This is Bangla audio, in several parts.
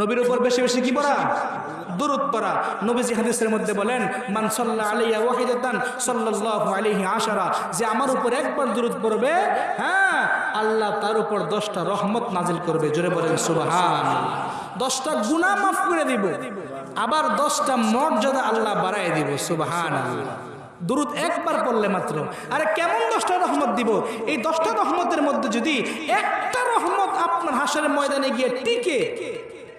নবীর উপর বেশি বেশি কি পড়া? দুরুদ পড়া। নবীজি হাদিসের মধ্যে বলেন, মান সাল্লা আলাইয়া ওয়াহিদাতান সাল্লাল্লাহু আলাইহি আশারা যে আমার উপর একবার দুরুদ পড়বে হ্যাঁ আল্লাহ তার উপর দশটা রহমত নাজিল করবে। জোরে বলেন সুবহান দশটা গুনাহ মাফ করে দিব। আবার দশটা মর্যাদা আল্লাহ বাড়ায় দিব। সুবহান দুরুদ একবার পড়লে মাত্র। আরে কেমন দশটা রহমত দিব? এই দশটা রহমতের মধ্যে যদি একটা রহমত আপনার হাসরের ময়দানে গিয়ে টিকে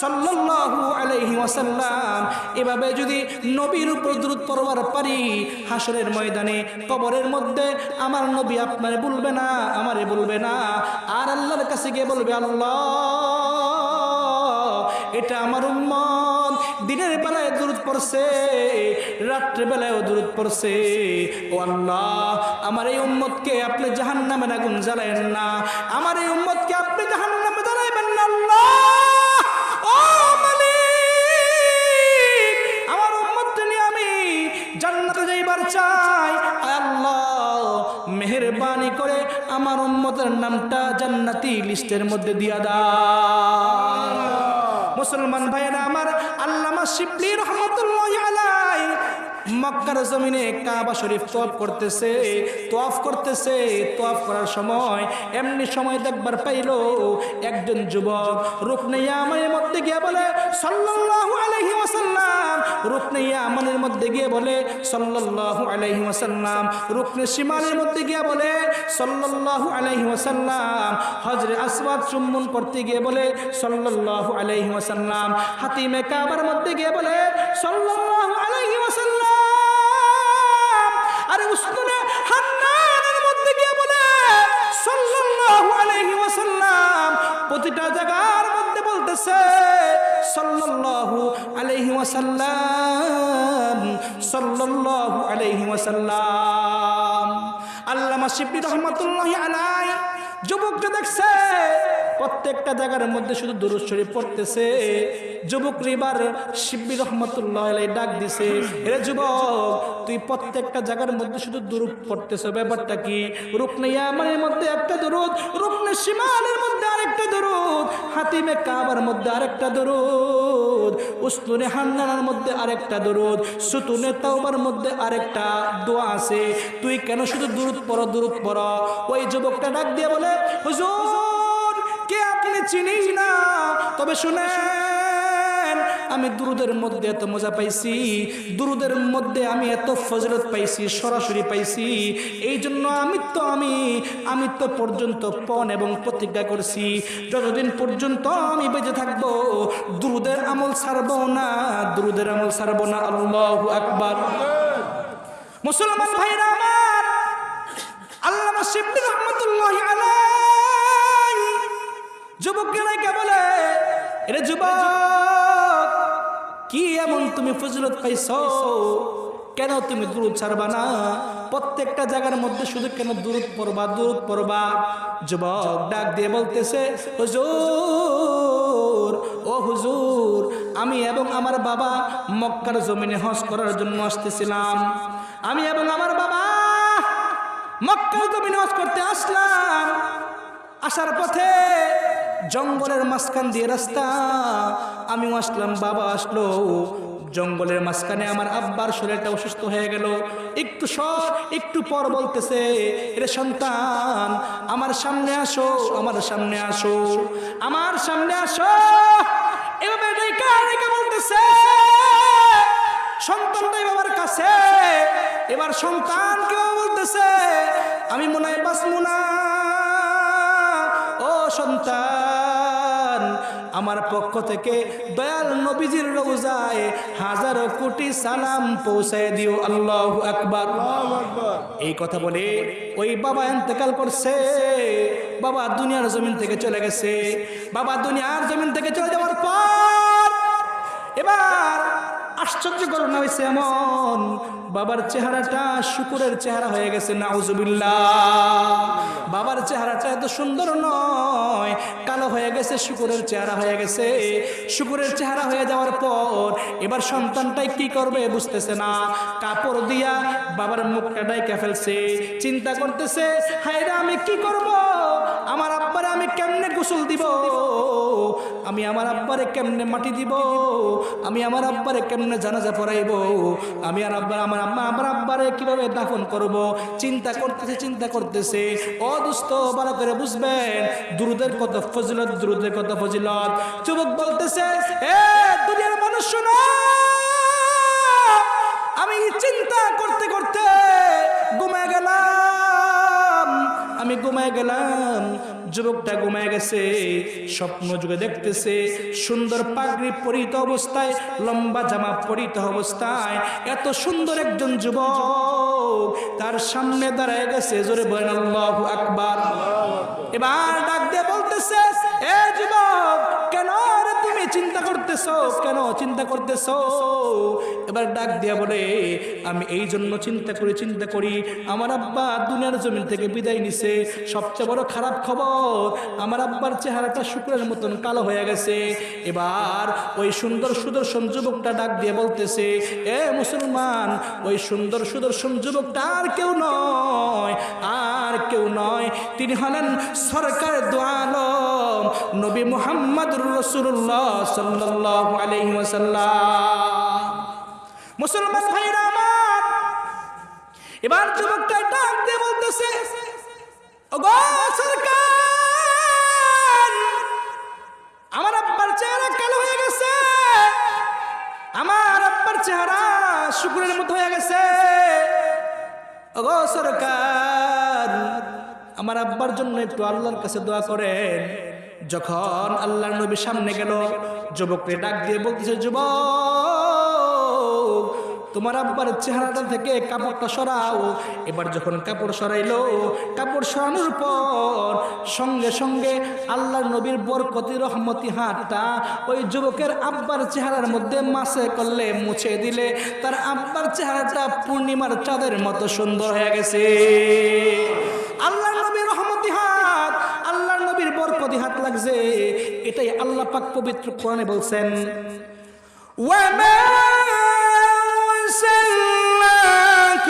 সাল্লাল্লাহু আলাইহি ওয়াসাল্লাম। এভাবে যদি নবীর উপর দ্রুত পড়বার পারি হাসরের ময়দানে, কবরের মধ্যে, আমার নবী আপনারে বলবে না, আমারে বলবে না, আর আল্লাহর কাছে গিয়ে বলবে, আল্লাহ, এটা আমার উম্মত, দিনের বেলায় দূরত পড়ছে, রাত্রে বেলায়ও দূরত পড়ছে। ও আল্লাহ, আমার এই উম্মতকে আপনি জাহান্নামের আগুন জ্বালায়েন না, আমার এই উম্মতকে আপনি জাহান্নামে জ্বালাইবেন না, আল্লাহ। মেহেরবানি করে আমার উম্মতের নামটা জান্নাতি লিস্টের মধ্যে দিয়া দাও। মুসলমান ভাইয়েরা আমার আল্লামা শিবলি রহমতুল্লাহ মক্কার জমিনে কাবা শরীফ তোয়াফ করতেছে তোয়াফ করতেছে, তোয়াফ করার সময় এমনি সময় দেখবার পাইল একজন যুবক রুকনাইয়া আমানের মধ্যে গিয়ে বলে, সাল্লাল্লাহু আলাইহি ওয়াসাল্লাম। রুকনাইয়া আমানের মধ্যে গিয়ে বলে, সাল্লাল্লাহু আলাইহি ওয়াসাল্লাম। রুকনে শিমালের মধ্যে গিয়ে বলে, সাল্লাল্লাহু আলাইহি ওয়াসাল্লাম। হজরে আসওয়াদ চুম্বন করতে গিয়ে বলে, সাল্লাল্লাহু আলাইহি ওয়াসাল্লাম। হাতিমে কাবার মধ্যে গিয়ে বলে, সাল্লাল্লাহু আরে উসমানে হান্নানের মধ্যে গিয়ে বলে, সাল্লাল্লাহু আলাইহি ওয়াসাল্লাম প্রতিটা জায়গার মধ্যে বলতেছে, সাল্লাল্লাহু আলাইহি ওয়াসাল্লাম, সাল্লাল্লাহু আলাইহি ওয়াসাল্লাম। আল্লামা শিবলি রহমাতুল্লাহি আলাই যুবকটা দেখছে প্রত্যেকটা জায়গার মধ্যে শুধু দুরুদ শরীফ পড়তেছে। যুবক রিবার শিবলি রহমতুল্লাহ ডাক দিছে এরে যুবক, তুই প্রত্যেকটা জায়গার মধ্যে শুধু দুরুদ পড়তেছ, ব্যাপারটা কি? রুকনে ইয়ামানের মধ্যে একটা দুরুদ, রুকনে শিমালের মধ্যে আরেকটা দুরুদ, হাতিমে কাবার মধ্যে আরেকটা দুরুদ উসতুনে হান্নানার মধ্যে আরেকটা দুরুদ, সুতুনে তাওবার মধ্যে আরেকটা দোয়া আছে। তুই কেন শুধু দুরুদ পড় দুরুদ পড়? ওই যুবকটা ডাক দিয়ে বলে, হুজুর চিনিস না। তবে শুনেন, আমি দুরুদের মধ্যে এত মজা পাইছি, দুরুদের মধ্যে আমি এত ফজরত পাইছি, সরাসরি পাইছি। এই জন্য আমি তো, আমি আমি তো পর্যন্ত পণ এবং প্রতিজ্ঞা করছি, যতদিন পর্যন্ত আমি বেঁচে থাকব, দুরুদের আমল ছাড়বো না, দুরুদের আমল ছাড়বো না। আল্লাহ আকবার। মুসলমান ভাইরা আমার রহমতুল্লাহ আলাই যুবকেরা কে বলে, এরে যুবক, কি এমন তুমি ফজলত পাইছ? কেন তুমি দূরত ছাড়বা না? প্রত্যেকটা জায়গার মধ্যে শুধু কেন দূরত পড়বা দূরত পড়বা? যুবক ডাক দিয়ে বলতেছে, হুজুর, ও হুজুর, আমি এবং আমার বাবা মক্কার জমিনে হজ করার জন্য আসতেছিলাম। আমি এবং আমার বাবা মক্কার জমিনে হজ করতে আসলাম। আসার পথে জঙ্গলের মাঝখান দিয়ে রাস্তা। আমিও আসলাম, বাবা আসলো। জঙ্গলের মাঝখানে আমার আব্বার শরীরটা অসুস্থ হয়ে গেল। একটু সব একটু পর বলতেছে রে সন্তান, আমার সামনে আসো, আমার সামনে আসো, আমার সামনে আসো। এভাবে বলতেছে কাছে। এবার সন্তান কেউ বলতেছে, আমি মনে হয় বাঁচবো না। ও সন্তান। আমার পক্ষ থেকে দয়াল নবীজির রোজায় হাজারো কোটি সালাম পৌঁছায় দিও, আল্লাহ আকবার। এই কথা বলে ওই বাবা এতেকাল করছে। বাবা দুনিয়ার জমিন থেকে চলে গেছে। বাবা দুনিয়ার জমিন থেকে চলে যাওয়ার পর এবার আশ্চর্য ঘটনা হয়েছে এমন। বাবার চেহারাটা শুকুরের চেহারা হয়ে গেছে, নাউজুবিল্লাহ। বাবার চেহারাটা এত সুন্দর নয়। কালো হয়ে গেছে, শুকুরের চেহারা হয়ে গেছে। শুকুরের চেহারা হয়ে যাওয়ার পর এবার সন্তানটাই কি করবে বুঝতেছে না। কাপড় দিয়া বাবার মুখটা ডাইকে ফেলছে, চিন্তা করতেছে, হায়রা, আমি কি করব? আমার আমি কেমনে গোসল দিব? আমি আমার আব্বারে কেমনে মাটি দিব? আমি আমার আব্বারে কেমনে জানাজা পড়াইব? আমি আর আব্বার আমার আম্মা আমার আব্বারে কীভাবে দাফন করব? চিন্তা করতেছে চিন্তা করতেছে। ও দুস্থ ভালো করে বুঝবেন, দুরুদের কত ফজিলত, দুরুদের কত ফজিলত। যুবক বলতেছে দুনিয়ার মানুষ শোনো, আমি চিন্তা করতে করতে ঘুমায় গেলাম, আমি ঘুমায় গেলাম যুবকটা ঘুমায় গেছে, স্বপ্ন যুগে দেখতেছে, সুন্দর পাগড়ি পরিত অবস্থায়, লম্বা জামা পরিত অবস্থায়, এত সুন্দর একজন যুবক তার সামনে দাঁড়ায় গেছে, জোরে বলেন আল্লাহ আকবার। এবার ডাক দিয়ে বলতেছে চিন্তা করতেছো? কেন চিন্তা করতেছো? এবার ডাক দিয়া বলে, আমি এই জন্য চিন্তা করি চিন্তা করি, আমার আব্বা দুনিয়ার জমিন থেকে বিদায় নিছে। সবচেয়ে বড় খারাপ খবর, আমার আব্বার চেহারাটা শুক্রের মতন কালো হয়ে গেছে। এবার ওই সুন্দর সুদর্শন যুবকটা ডাক দিয়ে বলতেছে, এ মুসলমান, ওই সুন্দর সুদর্শন যুবকটা আর কেউ নয়, আর কেউ নয়। তিনি হলেন সরকার দোয়ালম নবী মুহাম্মদুর রসুল্লাহ সাল্লাহ আলাইহি ওয়াসাল্লাম। মুসলমান ভাইরা আমার, এবার যুবকটা ডাক দিয়ে বলতেছে, ওগো সরকার, আমার আব্বার চেহারা কালো হয়ে গেছে, আমার আব্বার চেহারা শুকুরের মতো হয়ে গেছে। ওগো সরকার, আমার আব্বার জন্য একটু আল্লাহর কাছে দোয়া করেন। যখন আল্লাহর নবী সামনে গেল, যুবককে ডাক দিয়ে বলতেছে, যুবক, তোমার আব্বার চেহারাটা থেকে কাপড়টা সরাও। এবার যখন কাপড় সরাইলো, কাপড় সরানোর পর সঙ্গে সঙ্গে আল্লাহ নবীর বরকতি, রহমতি হাতটা ওই যুবকের আব্বার চেহারার মধ্যে মাসে করলে, মুছে দিলে। তার আব্বার চেহারাটা পূর্ণিমার চাঁদের মতো সুন্দর হয়ে গেছে। নবীর বরকতি হাত লাগছে এটাই আল্লাহ পাক পবিত্র কোরআনে বলছেন وما أرسلناك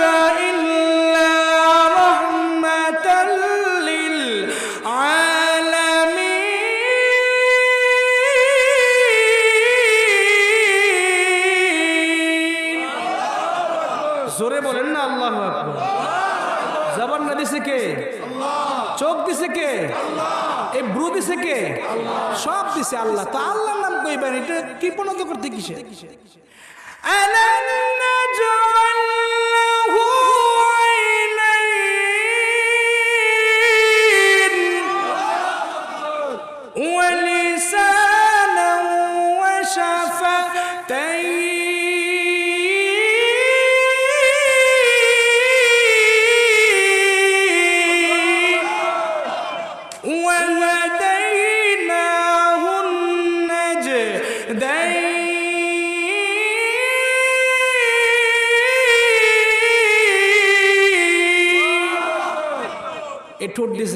إلا رحمة للعالمين জোরে বলেন না আল্লাহ জবান না দিছে কে? চোখ দিছে কে? এই ব্রু দিছে কে? সব দিছে আল্লাহ। তো আল্লাহর নাম কইবেন, এটা কি পণ্য করতে কিসে আনন্দ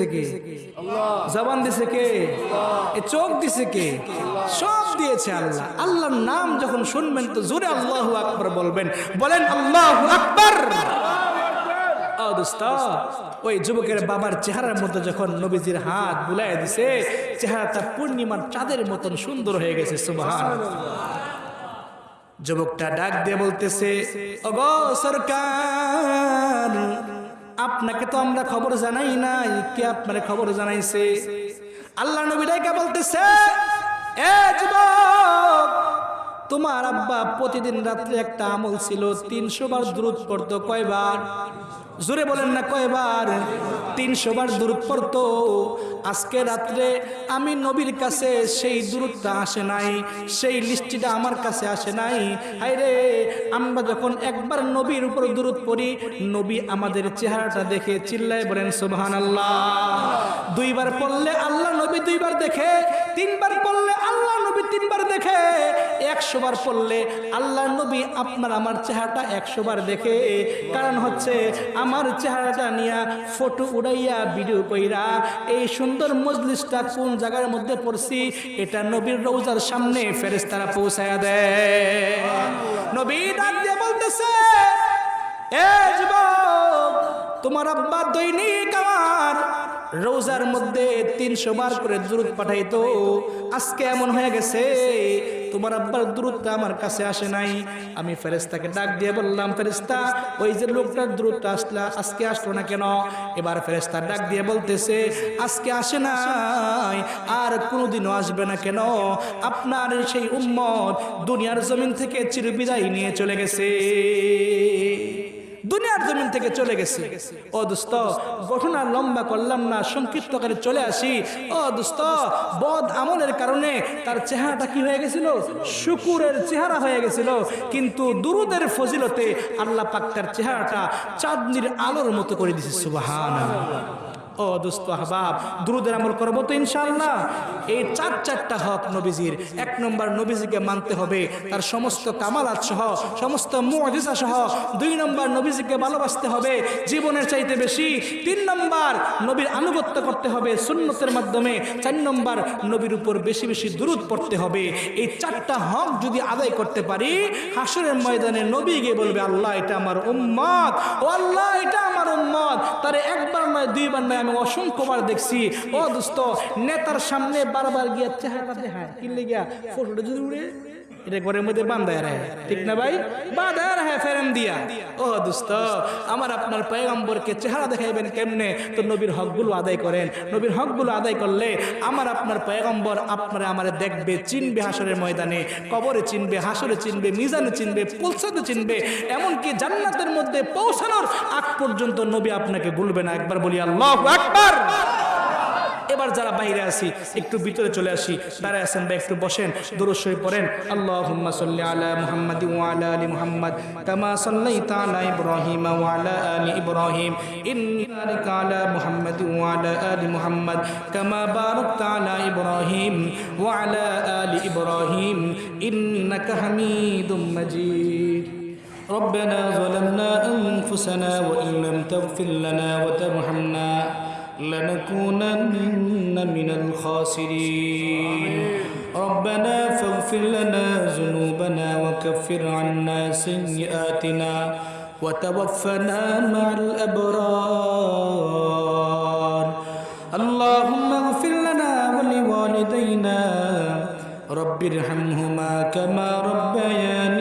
কে? জবান দিছে কে? এ চোখ দিছে কে? সব দিয়েছে আল্লাহ। আল্লাহর নাম যখন শুনবেন তো জোরে আল্লাহু আকবার বলবেন। বলেন, আল্লাহু আকবার! ওই যুবকের বাবার চেহারার মতো যখন নবীজির হাত বুলাই দিছে চেহারাটা পূর্ণিমার চাঁদের মতন সুন্দর হয়ে গেছে সুবহান যুবকটা ডাক দিয়ে বলতেছে, ওগো সরকার! আপনাকে তো আমরা খবর জানাই নাই। কে আপনার খবর জানাইছে? আল্লাহ নবী কে বলতেছে, এ তোমার আব্বা প্রতিদিন রাত্রে একটা আমল ছিল তিনশো বার দ্রুত পড়তো, কয়বার? জোরে বলেন না কয়বার? তিনশো বার দূরত পড়তো। আজকে রাত্রে আমি নবীর কাছে সেই দূরত্বটা আসে নাই, সেই লিস্টিটা আমার কাছে আসে নাই। হাইরে আমরা যখন একবার নবীর উপর দূরত পড়ি, নবী আমাদের চেহারাটা দেখে চিল্লায় বলেন সুবহান আল্লাহ দুইবার পড়লে আল্লাহ নবী দুইবার দেখে, তিনবার পড়লে তিনবার দেখে, একশো বার পড়লে আল্লাহ নবী আপনার আমার চেহারাটা একশো বার দেখে। কারণ হচ্ছে আমার চেহারাটা নিয়ে ফটো উড়াইয়া ভিডিও কইরা এই সুন্দর মজলিসটা কোন জায়গার মধ্যে পড়ছি, এটা নবীর রৌজার সামনে ফেরেস্তারা পৌঁছায়া দেয়। নবী ডাক দিয়ে বলতেছে তোমার আব্বা দৈনিক আমার রোজার মধ্যে তিনশো বার করে দূরত পাঠাইতো। আজকে এমন হয়ে গেছে, তোমার আব্বার দূরত্বটা আমার কাছে আসে নাই। আমি ফেরেস্তাকে ডাক দিয়ে বললাম ফেরেস্তা ওই যে লোকটার দূরত্ব আসলা, আজকে আসলো না কেন? এবার ফেরেস্তা ডাক দিয়ে বলতেছে, আজকে আসে নাই, আর কোনোদিনও আসবে না কেন? আপনার সেই উম্মত দুনিয়ার জমিন থেকে চিরবিদায় নিয়ে চলে গেছে। দুনিয়ার জমিন থেকে চলে গেছে। ও দোস্ত, ঘটনা লম্বা করলাম না, সংক্ষিপ্ত করে চলে আসি। ও দোস্ত, বদ আমলের কারণে তার চেহারাটা কি হয়ে গেছিল? শুকুরের চেহারা হয়ে গেছিল। কিন্তু দুরুদের ফজিলতে আল্লাহ পাক তার চেহারাটা চাঁদনির আলোর মতো করে দিছে সুবাহান ও আহবাব, দ্রুদের আমল করব তো ইনশাআল্লাহ। এই চার চারটা হক নবীজির, এক নম্বর নবীজিকে মানতে হবে। তার সমস্ত কামালাত সহ, সমস্ত সহ, দুই নম্বর নবীজিকে ভালোবাসতে হবে, জীবনের চাইতে বেশি। তিন নম্বর নবীর আনুগত্য করতে হবে, সুন্নতের মাধ্যমে। চার নম্বর নবীর উপর বেশি বেশি দূরত পড়তে হবে। এই চারটা হক যদি আদায় করতে পারি হাসরের ময়দানে নবী গিয়ে বলবে, আল্লাহ, এটা আমার উম্মত। ও আল্লাহ, এটা আমার উম্মত। তারে একবার নয়, দুইবার নয় আমি অসংখ্যবার দেখছি। ও দোস্ত, নেতার সামনে বারবার গিয়া চেহারা দেখায়। কি গিয়া ফটোটা যদি উড়ে। এটা ঘরের মধ্যে বান্ধায় রাখে ঠিক না ভাই? বাঁধায় রাখে ফেরেন দিয়া। ও দোস্ত, আমার আপনার পয়গম্বরকে চেহারা দেখাইবেন কেমনে? তো নবীর হকগুলো আদায় করেন। নবীর হকগুলো আদায় করলে আমার আপনার পয়গম্বর আপনারা আমার দেখবে, চিনবে হাসরের ময়দানে। কবরে চিনবে, হাসরে চিনবে, মিজানে চিনবে পুলসাতে চিনবে। এমনকি জান্নাতের মধ্যে পৌঁছানোর আগ পর্যন্ত নবী আপনাকে ভুলবে না। একবার বলি, আল্লাহ আকবার! এবার যারা বাইরে আছি একটু ভিতরে চলে আসি দাঁড়ায় আছেন বা একটু বসেন দরুদ শরীফ পড়েন আল্লাহুম্মা সাল্লি আলা মুহাম্মাদ ওয়া আলা আলি মুহাম্মাদ কামা সাল্লাইতা আলা ইব্রাহিম ওয়া আলা আলি ইব্রাহিম ইন্নাকা আলা মুহাম্মাদ ওয়া আলা আলি মুহাম্মাদ কামা বারাকতা আলা ইব্রাহিম ওয়া আলা আলি ইব্রাহিম ইন্নাকা হামিদুম মাজিদ ربنا ظلمنا أنفسنا وإن لم تغفر لنا وترحمنا لنكونن من الخاسرين. ربنا فاغفر لنا ذنوبنا وكفر عنا سيئاتنا وتوفنا مع الأبرار. اللهم اغفر لنا ولوالدينا. رب ارحمهما كما ربياني.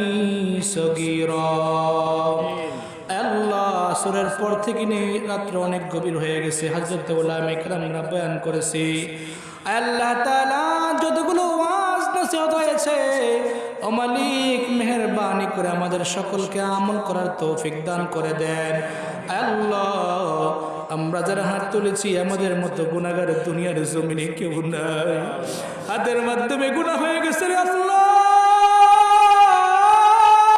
পর থেকে নিয়ে রাত্র অনেক গভীর হয়ে গেছে। হাজরত ওলাম একরামরা বয়ান করেছি, আল্লাহ তাআলা যতগুলো ওয়াজ নসিহত হয়েছে, ও মেহেরবানি করে আমাদের সকলকে আমল করার তৌফিক দান করে দেন। আল্লাহ, আমরা যারা হাত তুলেছি, আমাদের মতো গুণাগার দুনিয়ার জমিনে কেউ নাই। হাতের মাধ্যমে গুণা হয়ে গেছে আল্লাহ।